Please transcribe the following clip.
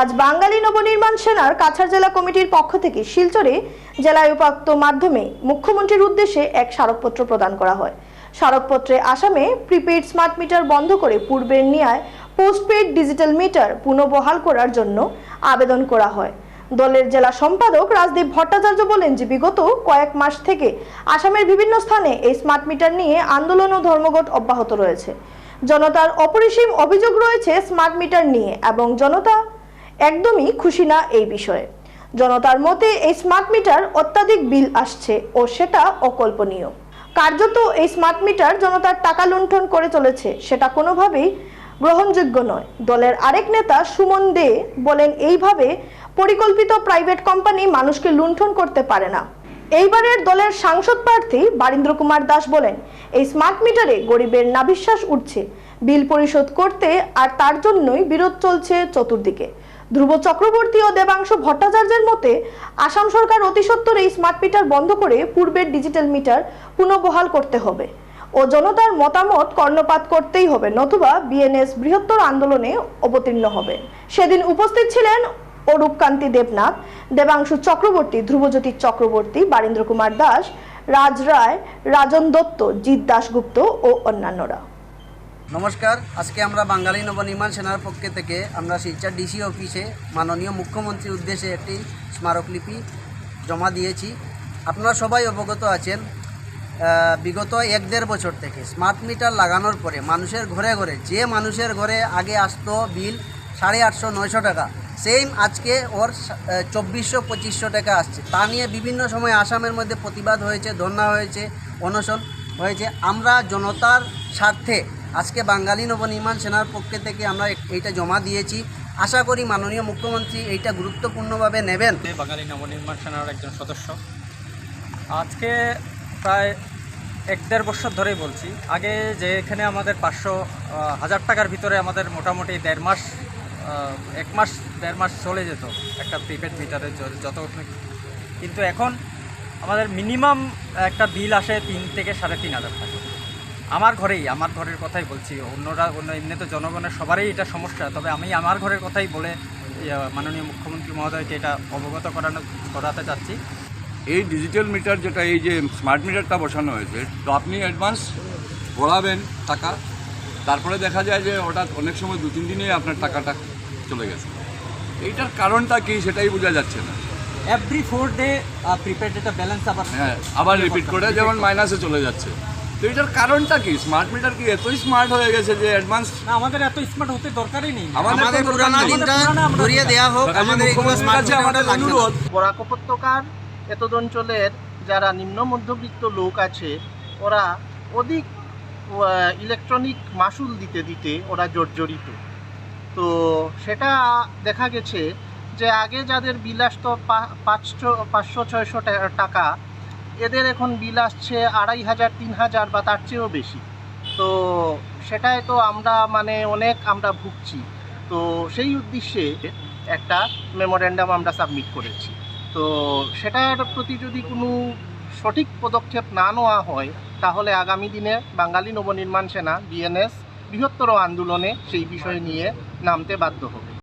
আজ বাঙালি নবনির্মাণ সেনার কাছাড় জেলা কমিটির পক্ষ থেকে শিলচরে জেলায় উপাত্ত মাধ্যমে মুখ্যমন্ত্রীর উদ্দেশ্যে এক স্মারকপত্র প্রদান করা হয়। স্মারকপত্রে আসামে প্রিপেইড স্মার্ট মিটার বন্ধ করে পূর্বের নিয়ায় পোস্টপেড ডিজিটাল মিটার পুনঃবহাল করার জন্য আবেদন করা হয়। দলের জেলা সম্পাদক রাজদীপ ভট্টাচার্য বলেন যে, বিগত কয়েক মাস থেকে আসামের বিভিন্ন স্থানে এই স্মার্ট মিটার নিয়ে আন্দোলন ও ধর্মঘট অব্যাহত রয়েছে। জনতার অপরিসীম অভিযোগ রয়েছে স্মার্ট মিটার নিয়ে এবং জনতা একদমই খুশি না এই বিষয়ে। জনতার মতে এই স্মার্ট মিটার অত্যাধিক বিল আসছে ও সেটা অকল্পনীয়। কার্যত এই স্মার্ট মিটার জনতার টাকা লুণ্ঠন করে চলেছে, সেটা কোনোভাবেই গ্রহণযোগ্য নয়। দলের আরেক নেতা সুমন দে বলেন, এইভাবে পরিকল্পিত প্রাইভেট কোম্পানি মানুষকে লুণ্ঠন করতে পারে না। এইবারের দলের সাংসদ প্রার্থী বারীন্দ্র কুমার দাস বলেন, এই স্মার্ট মিটারে গরিবের নাবিশ্বাস উঠছে। বিল পরিশোধ করতে আর তার জন্যই বিরোধ চলছে চতুর্দিকে। ধ্রুব চক্রবর্তী ও দেবাংশু ভট্টাচার্যের মতে, আসাম সরকার অতি সত্বর এই স্মার্ট মিটার বন্ধ করে পূর্বের ডিজিটাল মিটার পুনঃবহাল করতে হবে ও জনতার মতামত কর্ণপাত করতেই হবে নতুবা বিএনএস বৃহত্তর আন্দোলনে অবতীর্ণ হবে। সেদিন উপস্থিত ছিলেন অরূপকান্তি দেবনাথ, দেবাংশু চক্রবর্তী, ধ্রুবজ্যোতি চক্রবর্তী বারীন্দ্র কুমার দাস, রাজ রায়, রাজন দত্ত, জিৎ দাশগুপ্ত ও অন্যান্যরা। নমস্কার, আজকে আমরা বাঙালি নবনির্মাণ সেনার পক্ষ থেকে আমরা শিলচর ডিসি অফিসে মাননীয় মুখ্যমন্ত্রীর উদ্দেশ্যে একটি স্মারকলিপি জমা দিয়েছি। আপনারা সবাই অবগত আছেন বিগত এক দেড় বছর থেকে স্মার্ট মিটার লাগানোর পরে মানুষের ঘরে ঘরে, যে মানুষের ঘরে আগে আসতো বিল সাড়ে আটশো, নয়শো টাকা সেম আজকে ওর চব্বিশশো, পঁচিশশো টাকা আসছে। তা নিয়ে বিভিন্ন সময় আসামের মধ্যে প্রতিবাদ হয়েছে ধন্যা হয়েছে, অনশন হয়েছে। আমরা জনতার স্বার্থে আজকে বাঙালি নবনির্মাণ সেনার পক্ষে থেকে আমরা এইটা জমা দিয়েছি। আশা করি মাননীয় মুখ্যমন্ত্রী এইটা গুরুত্বপূর্ণভাবে নেবেন। বাঙালি নবনির্মাণ সেনার একজন সদস্য। আজকে প্রায় এক দেড় বছর ধরেই বলছি, আগে যে এখানে আমাদের পাঁচশো হাজার টাকার ভিতরে আমাদের মোটামুটি দেড় মাস এক মাস, দেড় মাস চলে যেত একটা প্রিপেড মিটারে য- যত কিন্তু এখন আমাদের মিনিমাম একটা বিল আসে তিন থেকে সাড়ে তিন হাজার টাকা। আমার ঘরেই আমার ঘরের কথাই বলছি। অন্যরা অন্য এমনি তো জনগণের সবারই এটা সমস্যা। তবে আমি আমার ঘরের কথাই বলে মাননীয় মুখ্যমন্ত্রী মহোদয়কে এটা অবগত করানো করাতে চাচ্ছি। এই ডিজিটাল মিটার যেটা এই যে স্মার্ট মিটারটা বসানো হয়েছে তো আপনি অ্যাডভান্স ভরাবেন টাকা তারপরে দেখা যায় যে হঠাৎ অনেক সময় দু তিন দিনে আপনার টাকাটা চলে গেছে। এইটার কারণটা কি সেটাই বোঝা যাচ্ছে না। এভরি ফোর ডে প্রিপেড যেটা ব্যালেন্স আবার হ্যাঁ আবার রিপিট করে। যেমন মাইনাসে চলে যাচ্ছে। তো এটার কারণটা কি? স্মার্ট মিটার কি এতই স্মার্ট হয়ে গেছে যে অ্যাডভান্স না আমাদের এত স্মার্ট হতে দরকারই নেই। আমাদের পুরানা দিনটা ঘুরিয়ে দেওয়া হোক আমাদের এগুলো meter আমাদের অনুরোধ। বরাক উপত্যকার এতদ অঞ্চলের যারা নিম্ন মধ্যবিত্ত লোক আছে ওরা অধিক ইলেকট্রনিক মাসুল দিতে দিতে ওরা জর্জরিত। তো সেটা দেখা গেছে যে আগে যাদের বিল আসতো পা- পাঁচশো পাঁচশো ছয়শো টাকা এদের এখন বিল আসছে আড়াই হাজার, তিন হাজার বা তার চেয়েও বেশি। তো সেটাই তো আমরা মানে অনেক আমরা ভুগছি। তো সেই উদ্দেশ্যে একটা মেমোরেন্ডাম আমরা সাবমিট করেছি। তো সেটার প্রতি যদি কোনো সঠিক পদক্ষেপ না নেওয়া হয়, তাহলে আগামী দিনে বাঙালি নবনির্মাণ সেনা বিএনএস বৃহত্তর আন্দোলনে সেই বিষয় নিয়ে নামতে বাধ্য হবে।